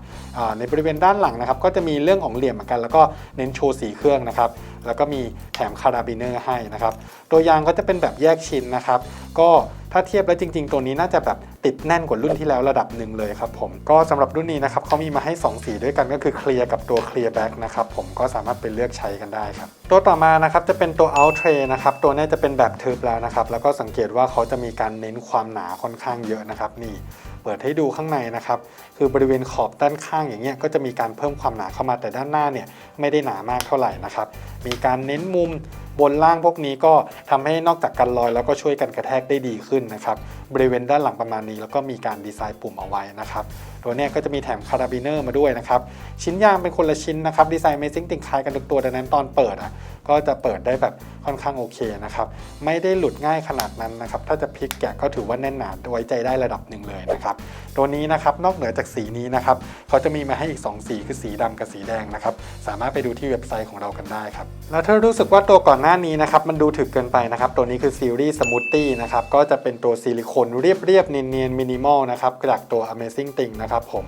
ในบริเวณด้านหลังนะครับ ก็จะมีเรื่องของเหลี่ยมเหมือนกัน แล้วก็เน้นโชว์สีเครื่องนะครับ แล้วก็มีแถมคาราบิเนอร์ให้นะครับ ตัวยางก็จะเป็นแบบแยกชิ้นนะครับ ก็ ถ้าเทียบแล้วจริง ๆ ตัวนี้น่าจะแบบติดแน่นกว่ารุ่นที่แล้วระดับหนึ่งเลยครับผมก็สำหรับรุ่นนี้นะครับเขามีมาให้ 2 สีด้วยกันก็คือเคลียร์กับตัวเคลียร์แบ็กนะครับผมก็สามารถไปเลือกใช้กันได้ครับตัวต่อมานะครับจะเป็นตัว Out Tray นะครับตัวนี้จะเป็นแบบทึบแล้วนะครับแล้วก็สังเกตว่าเขาจะมีการเน้นความหนาค่อนข้างเยอะนะครับนี่เปิดให้ดูข้างในนะครับ คือบริเวณขอบด้านข้างอย่างเงี้ยก็จะมีการเพิ่มความหนาเข้ามาแต่ด้านหน้าเนี่ยไม่ได้หนามากเท่าไหร่นะครับ มีการเน้นมุมบนล่างพวกนี้ก็ทำให้นอกจากกันรอยแล้วก็ช่วยกันกระแทกได้ดีขึ้นนะครับ บริเวณด้านหลังประมาณนี้แล้วก็มีการดีไซน์ปุ่มเอาไว้นะครับ ตัวนี้ก็จะมีแถมคาราบิเนอร์มาด้วยนะครับ ชิ้นยางเป็นคนละชิ้นนะครับ ดีไซน์ Amazing ติงคลายกันทุกตัวดังนั้นตอนเปิดอะก็จะเปิดได้แบบค่อนข้างโอเคนะครับ ไม่ได้หลุดง่ายขนาดนั้นนะครับ ถ้าจะพลิกแกะก็ถือว่าแน่นหนาไว้ใจได้ระดับหนึ่งเลยนะครับ ตัวนี้นะครับนอกเหนือจากสีนี้นะครับเขาจะมีมาให้อีก 2 สีคือสีดำกับสีแดงนะครับสามารถไปดูที่เว็บไซต์ของเรากันได้ครับแล้วถ้ารู้สึกว่าตัวก่อนหน้านี้นะครับมันดูถึกเกินไปนะครับตัวนี้คือซีรีส์สมูทตี้นะครับก็จะเป็นตัวซิลิโคนเรียบๆเนียนๆมินิมอลนะครับจากตัว Amazing Thing นะครับผม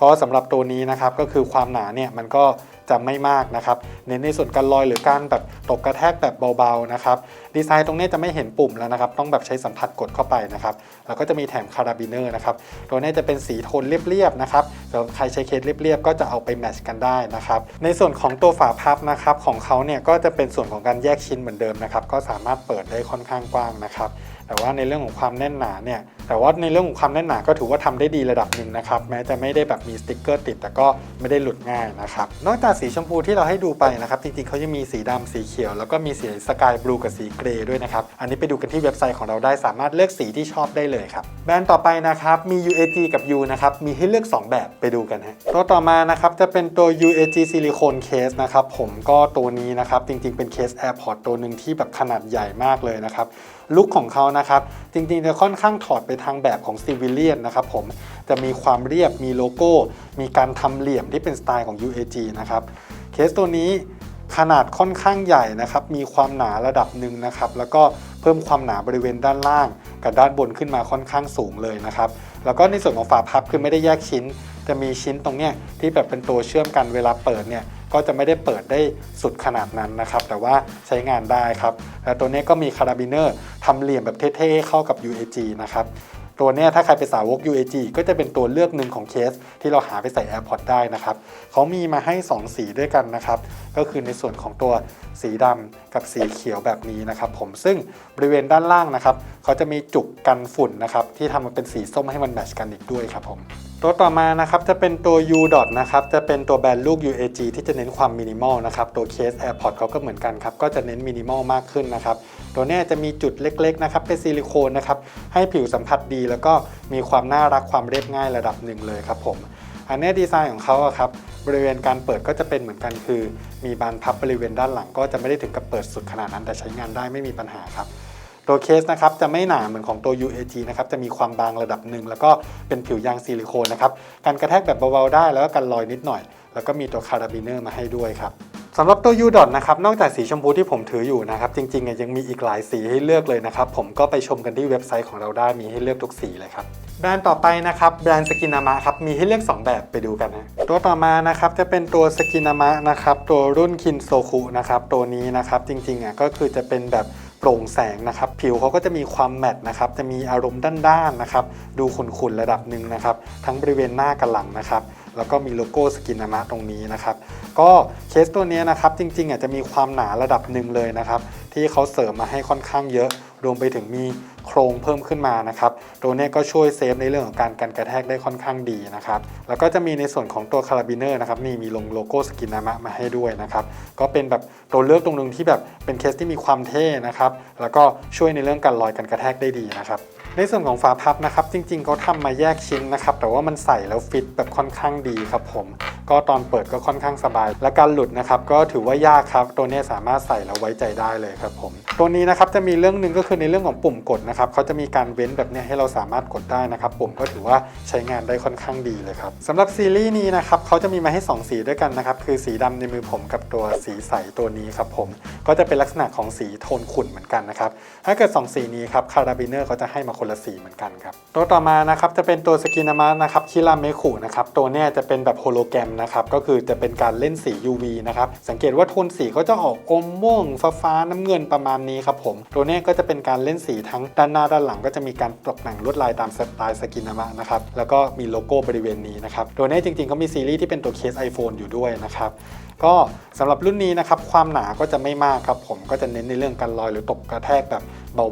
ก็สำหรับตัวนี้นะครับก็คือความหนาเนี่ยมันก็จะไม่มากนะครับเน้นในส่วนการลอยหรือการแบบตกกระแทกแบบเบาๆนะครับ ดีไซน์ตรงนี้จะไม่เห็นปุ่มแล้วนะครับ ต้องแบบใช้สัมผัสกดเข้าไปนะครับ แล้วก็จะมีแถมคาราบิเนอร์นะครับ ตัวนี้จะเป็นสีโทนเรียบๆนะครับสำหรับใครใช้เคสเรียบๆก็จะเอาไปแมทช์กันได้นะครับ ในส่วนของตัวฝาพับนะครับของเขาเนี่ยก็จะเป็นส่วนของการแยกชิ้นเหมือนเดิมนะครับ ก็สามารถเปิดได้ค่อนข้างกว้างนะครับ แต่ว่าในเรื่องของความแน่นหนาเนี่ยแต่ว่าในเรื่องของความแน่นหนาก็ถือว่าทำได้ดีระดับหนึ่งนะครับแม้จะไม่ได้แบบมีสติกเกอร์ติด แต่ก็ไม่ได้หลุดง่ายนะครับนอกจากสีชมพูที่เราให้ดูไปนะครับจริงๆเขายังมีสีดำสีเขียว แล้วก็มีสีสกายบลูกับสีเกรย์ด้วยนะครับอันนี้ไปดูกันที่เว็บไซต์ของเราได้สามารถเลือกสีที่ชอบได้เลยครับแบรนด์ต่อไปนะครับมี UAG กับ U นะครับมีให้เลือก 2 แบบไปดูกันฮะตัวต่อมานะครับจะเป็นตัว UAG Silicone Case นะครับผมก็ตัวนี้นะครับจริงๆเป็นเคส AirPod ตัวหนึ่งที่แบบขนาดใหญ่มากเลยนะครับลุคของเขานะครับ จริงๆจะค่อนข้างถอดไปทางแบบของ Civilian นะครับผมจะมีความเรียบมีโลโก้ มีการทำเหลี่ยมที่เป็นสไตล์ของ UAG นะครับเคสตัวนี้ขนาดค่อนข้างใหญ่นะครับ มีความหนาระดับหนึ่งนะครับ แล้วก็เพิ่มความหนาบริเวณด้านล่าง กับด้านบนขึ้นมาค่อนข้างสูงเลยนะครับ แล้วก็ในส่วนของฝาพับคือไม่ได้แยกชิ้น จะมีชิ้นตรงเนี้ยที่แบบเป็นตัวเชื่อมกันเวลาเปิดเนี่ยก็จะไม่ได้เปิดได้สุดขนาดนั้นนะครับ แต่ว่าใช้งานได้ครับและตัวนี้ก็มีคาราบิเนอร์ทำเหลี่ยมแบบเท่ๆเข้ากับ UAG นะครับตัวนี้ถ้าใครเป็นสาวก UAG ก็จะเป็นตัวเลือกหนึ่งของเคส ที่เราหาไปใส่ AirPod ได้นะครับเขามีมาให้ 2 สีด้วยกันนะครับ ก็คือในส่วนของตัวสีดำกับสีเขียวแบบนี้นะครับ ผมซึ่งบริเวณด้านล่างนะครับเขาจะมีจุกกันฝุ่นนะครับที่ทำมาเป็นสีส้มให้มันแมชกันอีกด้วยครับผม ตัวต่อมานะครับจะเป็นตัว U dot นะครับจะเป็นตัวแบรนด์ลูก UAG ที่จะเน้นความมินิมอลนะครับตัวเคส AirPod เขาก็เหมือนกันครับก็จะเน้นมินิมอลมากขึ้นนะครับตัวนี้จะมีจุดเล็กๆนะครับเป็นซิลิโคนนะครับให้ผิวสัมผัสดี แล้วก็มีความน่ารักความเรียบง่ายระดับหนึ่งเลยครับผมอันเนี้ยดีไซน์ของเขาอะครับบริเวณการเปิดก็จะเป็นเหมือนกันคือ มีบานพับบริเวณด้านหลังก็จะไม่ได้ถึงกับเปิดสุดขนาดนั้นแต่ใช้งานได้ไม่มีปัญหาครับ ตัวเคสนะครับจะไม่หนาเหมือนของตัว UAG นะครับจะมีความบางระดับหนึ่งแล้วก็เป็นผิวยางซิลิโคนนะครับการกระแทกแบบเบาๆได้แล้วก็กันรอยนิดหน่อย แล้วก็มีตัวคาราบิเนอร์มาให้ด้วยครับสำหรับตัว U dot นะครับนอกจากสีชมพูที่ผมถืออยู่นะครับจริงๆอะยังมีอีกหลายสีให้เลือกเลยนะครับผมก็ไปชมกันที่เว็บไซต์ของเราได้มีให้เลือกทุกสีเลยครับแบรนด์ต่อไปนะครับแบรนด์สกินามะครับมีให้เลือก 2 แบบไปดูกันนะตัวต่อมานะครับจะเป็นตัวสกินามะนะครับตัวรุ่นคินโซคุนะครับตัวนี้นะครับจริงๆอะก็คือจะเป็นแบบ โปร่งแสงนะครับ ผิวเขาก็จะมีความแมตต์นะครับ จะมีอารมณ์ด้านๆนะครับ ดูขุ่นๆระดับหนึ่งนะครับ ทั้งบริเวณหน้ากับหลังนะครับแล้วก็มีโลโก้สกินามะตรงนี้นะครับ ก็เคสตัวนี้นะครับจริงๆอะจะมีความหนาระดับหนึ่งเลยนะครับ ที่เขาเสริมมาให้ค่อนข้างเยอะ รวมไปถึงมี โครงเพิ่มขึ้นมานะครับตัวนี้ก็ช่วยเซฟในเรื่องของการกันกระแทกได้ค่อนข้างดีนะครับแล้วก็จะมีในส่วนของตัวคาราบิเนอร์นะครับนี่มีลงโลโก้สกินนามะมาให้ด้วยนะครับก็เป็นแบบตัวเลือกตรงนึงที่แบบเป็นเคสที่มีความเท่นะครับแล้วก็ช่วยในเรื่องการลอยกันกระแทกได้ดีนะครับ ในส่วนของฝาพับนะครับ จริงๆเขาทำมาแยกชิ้นนะครับ แต่ว่ามันใส่แล้วฟิตแบบค่อนข้างดีครับผม ก็ตอนเปิดก็ค่อนข้างสบาย และการหลุดนะครับ ก็ถือว่ายากครับ ตัวนี้สามารถใส่แล้วไว้ใจได้เลยครับผม ตัวนี้นะครับจะมีเรื่องหนึ่งก็คือในเรื่องของปุ่มกดนะครับเขาจะมีการเว้นแบบนี้ให้เราสามารถกดได้นะครับ ปุ่มก็ถือว่าใช้งานได้ค่อนข้างดีเลยครับสำหรับซีรีส์นี้นะครับเขาจะมีมาให้ 2 สีด้วยกันนะครับ คือสีดำในมือผมกับตัวสีใสตัวนี้ครับผม ก็จะเป็นลักษณะของสีโทนขุ่นเหมือนกันนะครับ ถ้าเกิด 2 สีนี้ครับคาราบิเนอร์เขาจะให้มาคนละสีเหมือนกันครับ ตัวต่อมานะครับจะเป็นตัวสกินามะนะครับคิราเมคุนะครับตัวเนี้ยจะเป็นแบบโฮโลแกรมนะครับก็คือจะเป็นการเล่นสี UV นะครับสังเกตว่าโทนสีเขาจะออกอมม่วงฟ้าฟ้าน้ำเงินประมาณนี้ครับผม ตัวเนี้ยก็จะเป็นการเล่นสีทั้งด้านหน้าด้านหลังก็จะมีการตกแต่งลวดลายตามสไตล์สกินามะนะครับแล้วก็มีโลโก้บริเวณนี้นะครับตัวเนี้ยจริงๆเขามีซีรีส์ที่เป็นตัวเคส iPhone อยู่ด้วยนะครับก็สำหรับรุ่นนี้นะครับความหนาก็จะไม่มากครับผมก็จะเน้นในเรื่องการลอยหรือตกกระแทกแบบ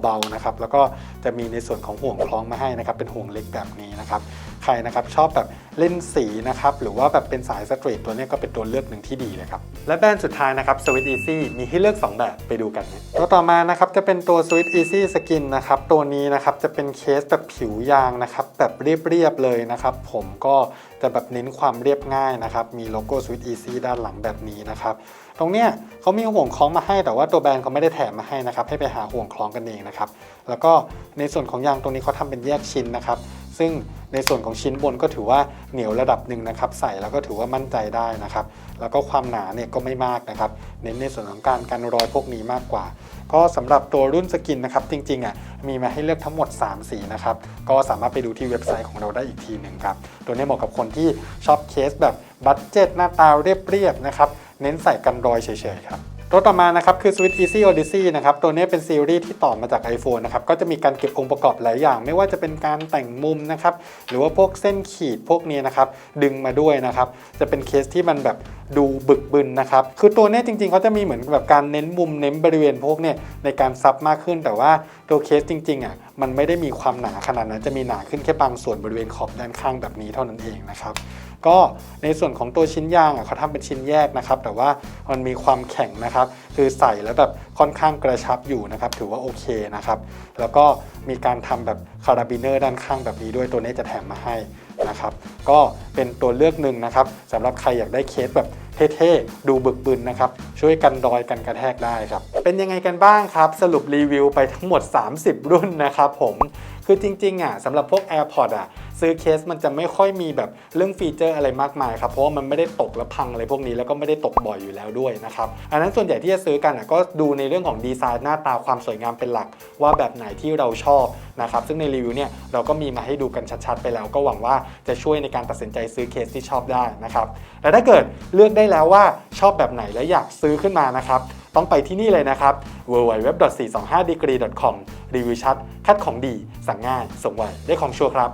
เบาๆนะครับแล้วก็จะมีในส่วนของห่วงคล้องมาให้นะครับเป็นห่วงเล็กแบบนี้นะครับ ใครนะครับชอบแบบเล่นสีนะครับหรือว่าแบบเป็นสายสตรีทตัวนี้ก็เป็นตัวเลือกหนึ่งที่ดีเลยครับและแบรนด์สุดท้ายนะครับ Sweet Easy มีให้เลือก 2 แบบไปดูกันนะตัวต่อมานะครับจะเป็นตัว Sweet Easy Skin นะครับตัวนี้นะครับจะเป็นเคสแบบผิวยางนะครับแบบเรียบๆเลยนะครับผมก็จะแบบเน้นความเรียบง่ายนะครับมีโลโก้ Sweet Easy ด้านหลังแบบนี้นะครับตรงเนี้ยเขามีห่วงคล้องมาให้แต่ว่าตัวแบรนด์เขาไม่ได้แถมมาให้นะครับให้ไปหาห่วงคล้องกันเองนะครับแล้วก็ในส่วนของยางตรงนี้เขาทำเป็นแยกชิ้นนะครับ ซึ่งในส่วนของชิ้นบนก็ถือว่าเหนียวระดับหนึ่งนะครับ ใส่แล้วก็ถือว่ามั่นใจได้นะครับ แล้วก็ความหนาเนี่ยก็ไม่มากนะครับ เน้นในส่วนของการกันรอยพวกนี้มากกว่า ก็สำหรับตัวรุ่นสกินนะครับ จริงๆอะมีมาให้เลือกทั้งหมด 3 สีนะครับ ก็สามารถไปดูที่เว็บไซต์ของเราได้อีกทีหนึ่งครับ ตัวนี้เหมาะกับคนที่ชอบเคสแบบบัตเจ็ตหน้าตาเรียบๆนะครับ เน้นใส่กันรอยเฉยๆครับ ตัวต่อมานะครับคือ Switch Easy Odyssey นะครับตัวนี้เป็นซีรีส์ที่ต่อมาจาก iPhone นะครับก็จะมีการเก็บองค์ประกอบหลายอย่าง ไม่ว่าจะเป็นการแต่งมุมนะครับหรือว่าพวกเส้นขีดพวกนี้นะครับดึงมาด้วยนะครับจะเป็นเคสที่มันแบบดูบึกบึนนะครับคือตัวนี้จริงๆเขาจะมีเหมือนแบบการเน้นมุมเน้นบริเวณพวกเนี่ยในการซับมากขึ้น แต่ว่าตัวเคสจริงๆอะมันไม่ได้มีความหนาขนาดนั้นจะมีหนาขึ้นแค่บางส่วนบริเวณขอบด้านข้างแบบนี้เท่านั้นเองนะครับ ก็ในส่วนของตัวชิ้นยางอะเขาทำเป็นชิ้นแยกนะครับ แต่ว่ามันมีความแข็งนะครับ คือใส่แล้วแบบค่อนข้างกระชับอยู่นะครับ ถือว่าโอเคนะครับ แล้วก็มีการทำแบบคาราบิเนอร์ด้านข้างแบบนี้ด้วยตัวนี้จะแถมมาให้นะครับ ก็เป็นตัวเลือกหนึ่งนะครับสำหรับใครอยากได้เคสแบบเท่ๆ ดูบึกบึนนะครับ ช่วยกันรอยกันกระแทกได้ครับ เป็นยังไงกันบ้างครับ สรุปรีวิวไปทั้งหมด 30 รุ่นนะครับผม คือจริงๆอะสำหรับพวก AirPods อะ ซื้อเคสมันจะไม่ค่อยมีแบบเรื่องฟีเจอร์อะไรมากมายครับเพราะว่ามันไม่ได้ตกและพังอะไรพวกนี้แล้วก็ไม่ได้ตกบ่อยอยู่แล้วด้วยนะครับอันนั้นส่วนใหญ่ที่จะซื้อกันก็ดูในเรื่องของดีไซน์หน้าตาความสวยงามเป็นหลัก ว่าแบบไหนที่เราชอบนะครับซึ่งในรีวิวเนี่ยเราก็มีมาให้ดูกันชัดๆไปแล้ว ก็หวังว่าจะช่วยในการตัดสินใจซื้อเคสที่ชอบได้นะครับแต่ถ้าเกิดเลือกได้แล้วว่าชอบแบบไหนและอยากซื้อขึ้นมานะครับต้องไปที่นี่เลยนะครับ www.425degree.com รีวิวชัด คัดของดี สั่งง่าย ส่งไวได้ของชัวร์ครับ